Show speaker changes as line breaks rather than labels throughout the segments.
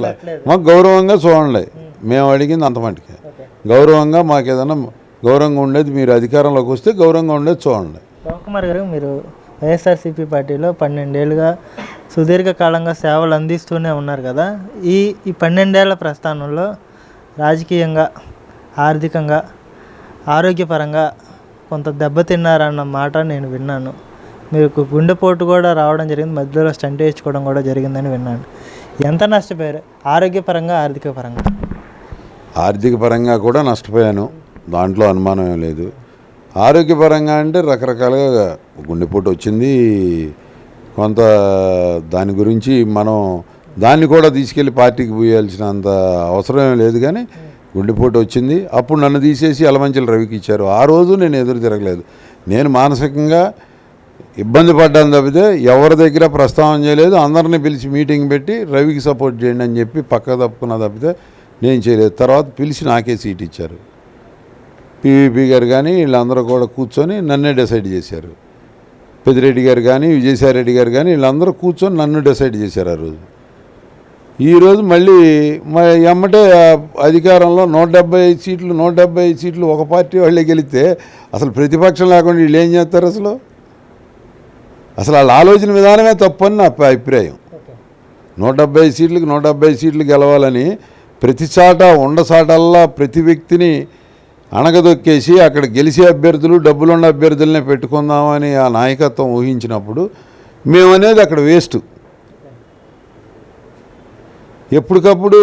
మాకు గౌరవంగా చూడండి. మేము అడిగింది అంత మటుకే. గౌరవంగా మాకు ఏదైనా గౌరవంగా ఉండేది మీరు అధికారంలోకి వస్తే గౌరవంగా ఉండేది చూడండి.
కుమార్ గారు మీరు వైఎస్ఆర్సీపీ పార్టీలో పన్నెండేళ్ళుగా సుదీర్ఘకాలంగా సేవలు అందిస్తూనే ఉన్నారు కదా. ఈ ఈ పన్నెండేళ్ళ ప్రస్థానంలో రాజకీయంగా ఆర్థికంగా ఆరోగ్యపరంగా కొంత దెబ్బతిన్నారన్న మాట నేను విన్నాను. మీకు గుండెపోటు కూడా రావడం జరిగింది. మధ్యలో స్టంట్ వేయించుకోవడం కూడా జరిగిందని విన్నాను. ఎంత నష్టపోయారు? ఆరోగ్యపరంగా ఆర్థిక పరంగా
ఆర్థిక పరంగా కూడా నష్టపోయాను. దాంట్లో అనుమానం ఏం లేదు. ఆరోగ్యపరంగా అంటే రకరకాలుగా గుండెపోటు వచ్చింది. కొంత దాని గురించి మనం దాన్ని కూడా తీసుకెళ్ళి పార్టీకి పోయాల్సినంత అవసరం ఏం లేదు కానీ గుండెపోటు వచ్చింది. అప్పుడు నన్ను తీసేసి అలమంచిల రవికి ఇచ్చారు. ఆ రోజు నేను ఎదురు తిరగలేదు. నేను మానసికంగా ఇబ్బంది పడ్డాను తప్పితే ఎవరి దగ్గర ప్రస్తావన చేయలేదు అందరిని పిలిచి మీటింగ్ పెట్టి రవికి సపోర్ట్ చేయండి అని చెప్పి పక్క తప్పుకున్నా తప్పితే నేను చేయలేదు. తర్వాత పిలిచి నాకే సీట్ ఇచ్చారు. పీవీపీ గారు కానీ వీళ్ళందరూ కూడా కూర్చొని నన్నే డిసైడ్ చేశారు. పెద్దిరెడ్డి గారు కానీ విజయసాయిరెడ్డి గారు కానీ వీళ్ళందరూ కూర్చొని నన్ను డిసైడ్ చేశారు ఆ రోజు. ఈరోజు మళ్ళీ ఎమ్మటే అధికారంలో నూట డెబ్బై ఐదు సీట్లు నూట డెబ్బై ఐదు సీట్లు ఒక పార్టీ వాళ్ళే గెలిస్తే అసలు ప్రతిపక్షం లేకుండా వీళ్ళు ఏం చేస్తారు అసలు? అసలు వాళ్ళ ఆలోచన విధానమే తప్పని నా అభిప్రాయం. నూట డెబ్బై సీట్లకు నూట డెబ్బై సీట్లు గెలవాలని ప్రతి చాట ఉండసాటల్లా ప్రతి వ్యక్తిని అణగదొక్కేసి అక్కడ గెలిచే అభ్యర్థులు డబ్బులున్న అభ్యర్థులనే పెట్టుకుందామని ఆ నాయకత్వం ఊహించినప్పుడు మేమనేది అక్కడ వేస్ట్. ఎప్పటికప్పుడు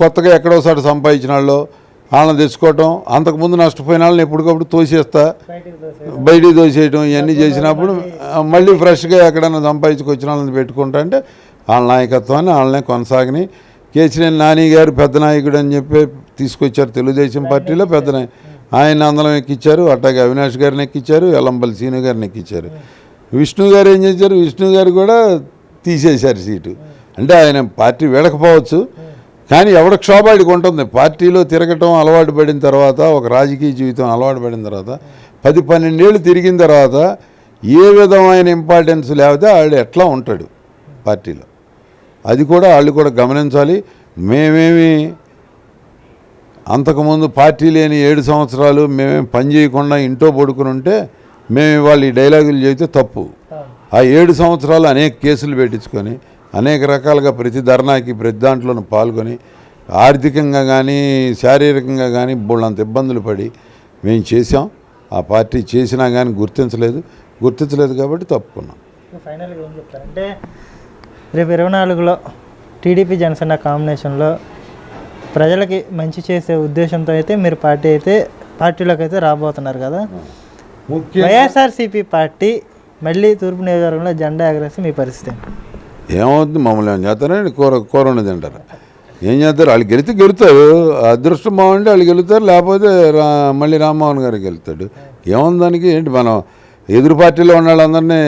కొత్తగా ఎక్కడోసారి సంపాదించిన వాళ్ళు వాళ్ళని తెచ్చుకోవటం అంతకుముందు నష్టపోయిన వాళ్ళని ఎప్పటికప్పుడు తోసేస్తా బయటికి తోసేయటం ఇవన్నీ చేసినప్పుడు మళ్ళీ ఫ్రెష్గా ఎక్కడైనా సంపాదించుకొచ్చిన వాళ్ళని పెట్టుకుంటా అంటే వాళ్ళ నాయకత్వాన్ని వాళ్ళనే కొనసాగని. కేసీఆర్ నాని గారు పెద్ద నాయకుడు అని చెప్పి తీసుకొచ్చారు తెలుగుదేశం పార్టీలో పెద్ద ఆయన అందరం ఎక్కిచ్చారు అట్లాగే అవినాష్ గారిని ఎక్కిచ్చారు ఎల్లంపల్లి సీను గారిని ఎక్కిచ్చారు. విష్ణు గారు ఏం చేశారు? విష్ణు గారు కూడా తీసేశారు సీటు. అంటే ఆయన పార్టీ వీడకపోవచ్చు కానీ ఎవడ క్షోభాడికి ఉంటుంది? పార్టీలో తిరగటం అలవాటు పడిన తర్వాత ఒక రాజకీయ జీవితం అలవాటు పడిన తర్వాత పది పన్నెండేళ్ళు తిరిగిన తర్వాత ఏ విధమైన ఇంపార్టెన్స్ లేకపోతే వాళ్ళు ఎట్లా ఉంటాడు పార్టీలో? అది కూడా వాళ్ళు కూడా గమనించాలి. మేమేమి అంతకుముందు పార్టీ లేని ఏడు సంవత్సరాలు మేమేం పని చేయకుండా ఇంట్లో పడుకుని ఉంటే మేము ఇవాళ ఈ డైలాగులు చెబితే తప్పు. ఆ ఏడు సంవత్సరాలు అనేక కేసులు పెట్టించుకొని అనేక రకాలుగా ప్రతి ధర్నాకి ప్రతి దాంట్లోనూ పాల్గొని ఆర్థికంగా కానీ శారీరకంగా కానీ బోళ్ళంత ఇబ్బందులు పడి మేము చేసాం ఆ పార్టీ చేసినా కానీ గుర్తించలేదు. గుర్తించలేదు కాబట్టి తప్పుకున్నాం.
ఫైనల్గా ఏం చెప్తారంటే రేపు ఇరవై నాలుగులో టీడీపీ జనసేన కాంబినేషన్లో ప్రజలకి మంచి చేసే ఉద్దేశంతో అయితే మీరు పార్టీ అయితే పార్టీలోకి అయితే రాబోతున్నారు కదా. వైఎస్ఆర్సీపీ పార్టీ మళ్ళీ తూర్పు నియోజకవర్గంలో జెండా ఎగరేసి మీ పరిస్థితి?
ఏమవుతుంది మమ్మల్ని ఏం చేస్తారండి కూర కూర ఉన్నది అంటారు ఏం చేస్తారు? వాళ్ళు గెలితే గెలుతారు. అదృష్టం బాగుంటే వాళ్ళు గెలుతారు. లేకపోతే రా మళ్ళీ రామ్మోహన్ గారు గెలుతాడు. ఏముంది దానికి? ఏంటి మనం ఎదురు పార్టీలో ఉన్న వాళ్ళందరినీ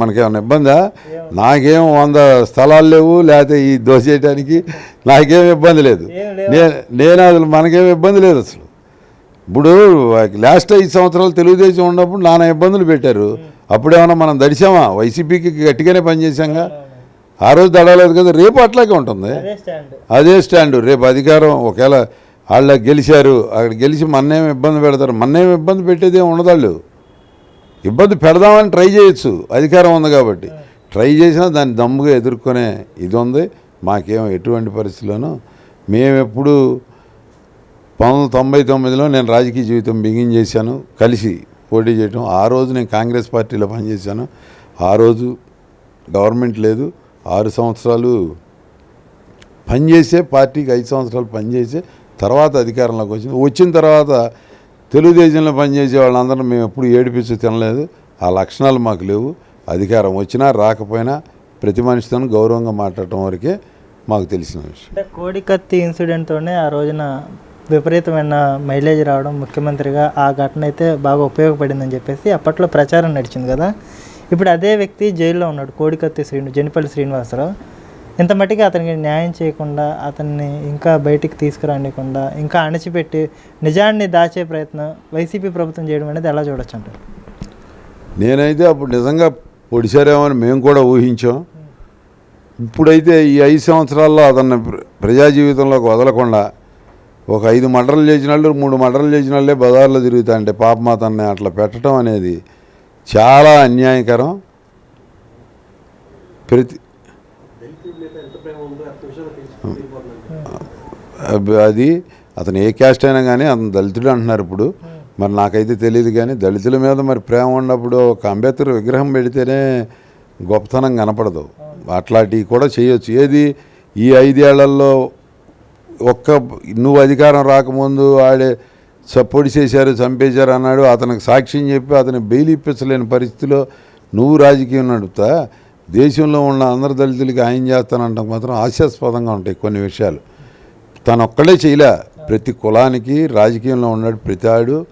మనకేమైనా ఇబ్బందా? నాకేం వంద స్థలాలు లేవు. లేకపోతే ఈ దోసేయటానికి నాకేం ఇబ్బంది లేదు. నేను నేను అసలు మనకేం ఇబ్బంది లేదు అసలు. ఇప్పుడు లాస్ట్ ఐదు సంవత్సరాలు తెలుగుదేశం ఉన్నప్పుడు నానా ఇబ్బందులు పెట్టారు. అప్పుడేమన్నా మనం దడిచామా? వైసీపీకి గట్టిగానే పనిచేసాంగా ఆ రోజు దడలేదు కదా రేపు అట్లాగే ఉంటుంది. అదే స్టాండు. రేపు అధికారం ఒకవేళ వాళ్ళ గెలిచారు అక్కడ గెలిచి మన్నేం ఇబ్బంది పెడతారు. మన్నేం ఇబ్బంది పెట్టేది ఉండదు వాళ్ళు. ఇబ్బంది పెడదామని ట్రై చేయొచ్చు. అధికారం ఉంది కాబట్టి. ట్రై చేసినా దాన్ని దమ్ముగా ఎదుర్కొనే ఇది ఉంది. మాకేం ఎటువంటి పరిస్థితుల్లోనూ మేము ఎప్పుడు పంతొమ్మిది తొంభై తొమ్మిదిలో నేను రాజకీయ జీవితం బిగిన్ చేశాను. కలిసి పోటీ చేయటం. ఆ రోజు నేను కాంగ్రెస్ పార్టీలో పనిచేశాను. ఆ రోజు గవర్నమెంట్ లేదు. ఆరు సంవత్సరాలు పనిచేసే పార్టీకి ఐదు సంవత్సరాలు పనిచేసే తర్వాత అధికారంలోకి వచ్చింది. వచ్చిన తర్వాత తెలుగుదేశంలో పనిచేసే వాళ్ళందరూ మేము ఎప్పుడు ఏడిపించి తినలేదు. ఆ లక్షణాలు మాకు లేవు. అధికారం వచ్చినా రాకపోయినా ప్రతి మనిషితో గౌరవంగా మాట్లాడటం వరకే మాకు తెలిసిన విషయం.
అంటే కోడికత్తి ఇన్సిడెంట్తోనే ఆ రోజున విపరీతమైన మైలేజ్ రావడం ముఖ్యమంత్రిగా ఆ ఘటన అయితే బాగా ఉపయోగపడిందని చెప్పేసి అప్పట్లో ప్రచారం నడిచింది కదా. ఇప్పుడు అదే వ్యక్తి జైల్లో ఉన్నాడు కోడికత్తి శ్రీను జనిపల్లి శ్రీనివాసరావు. ఇంత మట్టికి అతనికి న్యాయం చేయకుండా అతన్ని ఇంకా బయటికి తీసుకురానికుండా ఇంకా అణచిపెట్టి నిజాన్ని దాచే ప్రయత్నం వైసీపీ ప్రభుత్వం చేయడం అనేది ఎలా చూడొచ్చు అంటారు?
నేనైతే అప్పుడు నిజంగా పొడిచారేమో అని మేము కూడా ఊహించాం. ఇప్పుడైతే ఈ ఐదు సంవత్సరాల్లో అతన్ని ప్ర- ప్రజా జీవితంలోకి వదలకుండా ఒక ఐదు మర్డర్లు చేసిన వాళ్ళు మూడు మర్డర్లు చేసిన వాళ్ళే బజార్లో తిరుగుతా అంటే పాపం అతన్ని అట్లా పెట్టడం అనేది చాలా అన్యాయకరం. ప్రతి అది అతను ఏ క్యాస్ట్ అయినా కానీ అతను దళితుడు అంటున్నారు ఇప్పుడు. మరి నాకైతే తెలియదు కానీ దళితుల మీద మరి ప్రేమ ఉన్నప్పుడు ఒక అంబేద్కర్ విగ్రహం పెడితేనే గొప్పతనం కనపడదు. అట్లాంటివి కూడా చేయొచ్చు. ఏది? ఈ ఐదేళ్ళలో ఒక్క నువ్వు అధికారం రాకముందు ఆడే సపోర్ట్ చేశారు చంపేశారు అన్నాడు. అతనికి సాక్ష్యం చెప్పి అతని బెయిల్ ఇప్పించలేని పరిస్థితిలో నువ్వు రాజకీయం నడుపుతా. దేశంలో ఉన్న అందరు దళితులకి ఆయన చేస్తానంటాం మాత్రం హాస్యాస్పదంగా ఉంటాయి కొన్ని విషయాలు. తను ఒక్కడే చేయలే. ప్రతి కులానికి రాజకీయంలో ఉన్నాడు ప్రతి ఆడు.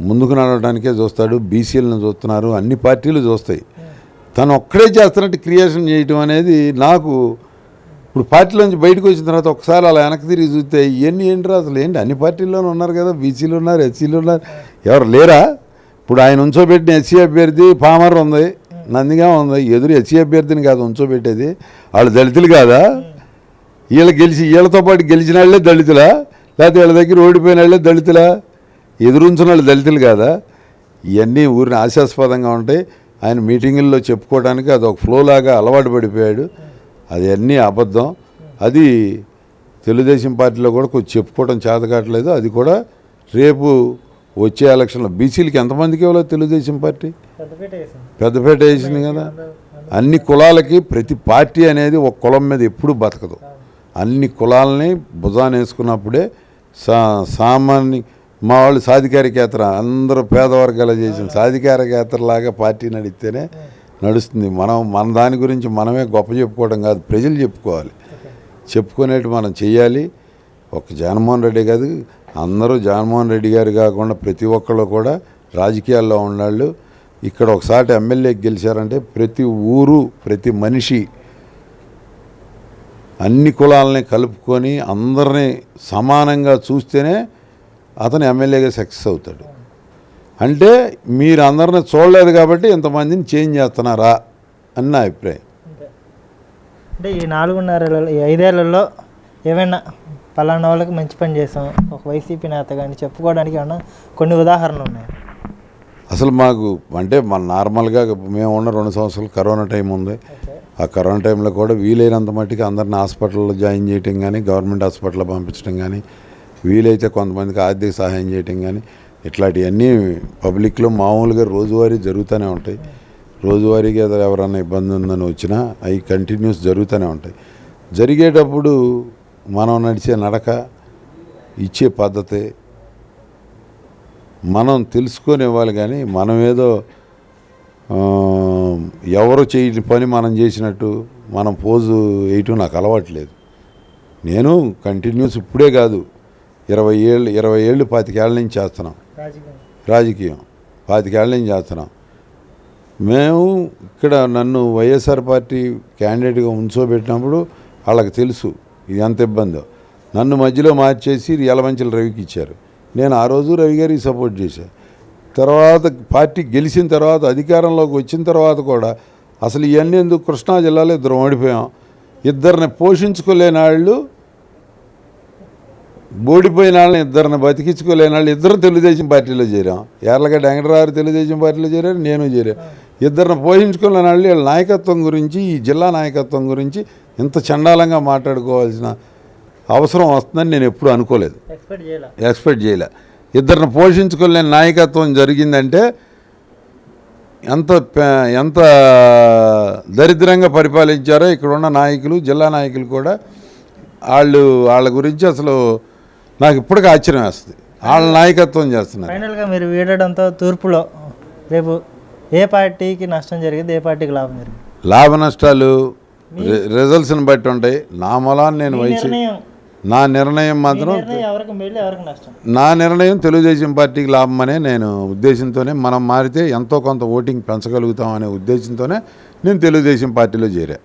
ముందుకు నడవడానికే చూస్తాడు. బీసీలను చూస్తున్నారు. అన్ని పార్టీలు చూస్తాయి. తను ఒక్కడే చేస్తున్నట్టు క్రియేషన్ చేయటం అనేది నాకు ఇప్పుడు పార్టీలోంచి బయటకు వచ్చిన తర్వాత ఒకసారి అలా వెనక్కి తిరిగి చూస్తే ఇవన్నీ ఏంటి అసలు ఏంటి? అన్ని పార్టీల్లోనూ ఉన్నారు కదా. బీసీలు ఉన్నారు ఎస్సీలు ఉన్నారు. ఎవరు లేరా? ఇప్పుడు ఆయన ఉంచోబెట్టిన ఎస్సీ అభ్యర్థి పామర్ ఉంది నందిగా ఉంది. ఎదురు ఎస్సీ అభ్యర్థిని కాదు ఉంచోబెట్టేది. వాళ్ళు దళితులు కాదా? వీళ్ళు గెలిచి వీళ్ళతో పాటు గెలిచిన వాళ్ళే దళితులా? లేకపోతే వీళ్ళ దగ్గర ఓడిపోయిన వాళ్ళే దళితులా? ఎదురుంచిన వాళ్ళు దళితులు కాదా? ఇవన్నీ ఊరిని ఆశాస్పదంగా ఉంటాయి. ఆయన మీటింగుల్లో చెప్పుకోవడానికి అది ఒక ఫ్లో లాగా అలవాటు పడిపోయాడు. అది అన్నీ అబద్ధం. అది తెలుగుదేశం పార్టీలో కూడా కొంచెం చెప్పుకోవడం చేత కావట్లేదు అది కూడా రేపు వచ్చే ఎలక్షన్లో. బీసీలకి ఎంతమందికి ఇవ్వాలో తెలుగుదేశం పార్టీ?
పెద్దపేట వేసింది.
కదా. అన్ని కులాలకి ప్రతి పార్టీ అనేది ఒక కులం మీద ఎప్పుడు బతకదు. అన్ని కులాలని భుజాన వేసుకున్నప్పుడే సా సామాన్య మా వాళ్ళు సాధికారికేతర అందరూ పేదవర్గాల చేసిన సాధికారికేతరలాగా పార్టీ నడిస్తేనే నడుస్తుంది. మనం మన దాని గురించి మనమే గొప్ప చెప్పుకోవడం కాదు ప్రజలు చెప్పుకోవాలి. చెప్పుకునేట్టు మనం చేయాలి ఒక జగన్మోహన్ రెడ్డి కాదు అందరూ జగన్మోహన్ రెడ్డి గారు కాకుండా ప్రతి ఒక్కళ్ళు కూడా రాజకీయాల్లో ఉన్నాళ్ళు ఇక్కడ ఒకసారి ఎమ్మెల్యేకి గెలిచారంటే ప్రతి ఊరు ప్రతి మనిషి అన్ని కులాలని కలుపుకొని అందరినీ సమానంగా చూస్తేనే అతను ఎమ్మెల్యేగా సక్సెస్ అవుతాడు. అంటే మీరు అందరిని చూడలేదు కాబట్టి ఇంతమందిని చేంజ్ చేస్తున్నారా అని నా అభిప్రాయం.
అంటే ఈ నాలుగున్నర ఈ ఐదేళ్ళలో ఏమైనా పలానా వాళ్ళకి మంచి పని చేసాం ఒక వైసీపీ నేత కానీ చెప్పుకోవడానికి ఏమన్నా కొన్ని ఉదాహరణలు ఉన్నాయి?
అసలు మాకు అంటే మన నార్మల్గా మేము ఉన్న రెండు సంవత్సరాలు కరోనా టైం ఉంది. ఆ కరోనా టైంలో కూడా వీలైనంత మట్టికి అందరిని హాస్పిటల్లో జాయిన్ చేయటం కానీ గవర్నమెంట్ హాస్పిటల్లో పంపించడం కానీ వీలైతే కొంతమందికి ఆర్థిక సహాయం చేయటం కానీ ఇట్లాంటివన్నీ పబ్లిక్లో మామూలుగా రోజువారీ జరుగుతూనే ఉంటాయి. రోజువారీగా ఏదో ఇబ్బంది ఉందని వచ్చినా అవి కంటిన్యూస్ జరుగుతూనే ఉంటాయి. జరిగేటప్పుడు మనం నడిచే నడక ఇచ్చే పద్ధతి మనం తెలుసుకొని ఇవ్వాలి కానీ మనం ఏదో ఎవరు చేయని పని మనం చేసినట్టు మనం పోజు వేయటం నాకు అలవాట్లేదు నేను కంటిన్యూస్ ఇప్పుడే కాదు ఇరవై ఏళ్ళు ఇరవై ఏళ్ళు పాతికేళ్ళ నుంచి చేస్తున్నాం.
రాజకీయం.
రాజకీయం. పాతికేళ్ళ నుంచి చేస్తున్నాం. మేము ఇక్కడ నన్ను వైఎస్ఆర్ పార్టీ క్యాండిడేట్గా ఉంచోబెట్టినప్పుడు వాళ్ళకి తెలుసు ఇది ఎంత ఇబ్బందో. నన్ను మధ్యలో మార్చేసి యలమంచిల రవికి ఇచ్చారు. నేను ఆ రోజు రవి గారికి సపోర్ట్ చేశాను తర్వాత పార్టీ గెలిచిన తర్వాత అధికారంలోకి వచ్చిన తర్వాత కూడా అసలు ఇవన్నీ ఎందుకు కృష్ణా జిల్లాలో ఇద్దరం ఓడిపోయాం. ఇద్దరిని పోషించుకోలేని వాళ్ళు ఓడిపోయిన వాళ్ళని ఇద్దరిని బతికించుకోలేని వాళ్ళు ఇద్దరు తెలుగుదేశం పార్టీలో చేరాం. ఎర్లగడ్డ వెంకటరావు తెలుగుదేశం పార్టీలో చేరారు నేను చేరా ఇద్దరిని పోషించుకోలేని వాళ్ళు వీళ్ళ నాయకత్వం గురించి ఈ జిల్లా నాయకత్వం గురించి ఇంత చండాలంగా మాట్లాడుకోవాల్సిన అవసరం వస్తుందని నేను ఎప్పుడు అనుకోలేదు.
ఎక్స్పెక్ట్ చేయాల.
ఎక్స్పెక్ట్ చేయలే. ఇద్దరిని పోషించుకోలేని నాయకత్వం జరిగిందంటే ఎంత ఎంత దరిద్రంగా పరిపాలించారో ఇక్కడ ఉన్న నాయకులు జిల్లా నాయకులు కూడా వాళ్ళు వాళ్ళ గురించి అసలు నాకు ఇప్పటికీ ఆశ్చర్యం వేస్తుంది. వాళ్ళ నాయకత్వం చేస్తున్నారు.
ఫైనల్గా మీరు వీడడంతో తూర్పులో రేపు ఏ పార్టీకి నష్టం జరిగింది ఏ పార్టీకి లాభం జరిగింది?
లాభ నష్టాలు రిజల్ట్స్ని బట్టి ఉంటాయి. నా మూలాన్ని నేను
నిర్ణయం.
నా నిర్ణయం మాత్రం నా నిర్ణయం తెలుగుదేశం పార్టీకి లాభమనే నేను ఉద్దేశంతోనే మనం మారితే ఎంతో కొంత ఓటింగ్ పెంచగలుగుతాం అనే ఉద్దేశంతోనే నేను తెలుగుదేశం పార్టీలో చేరా.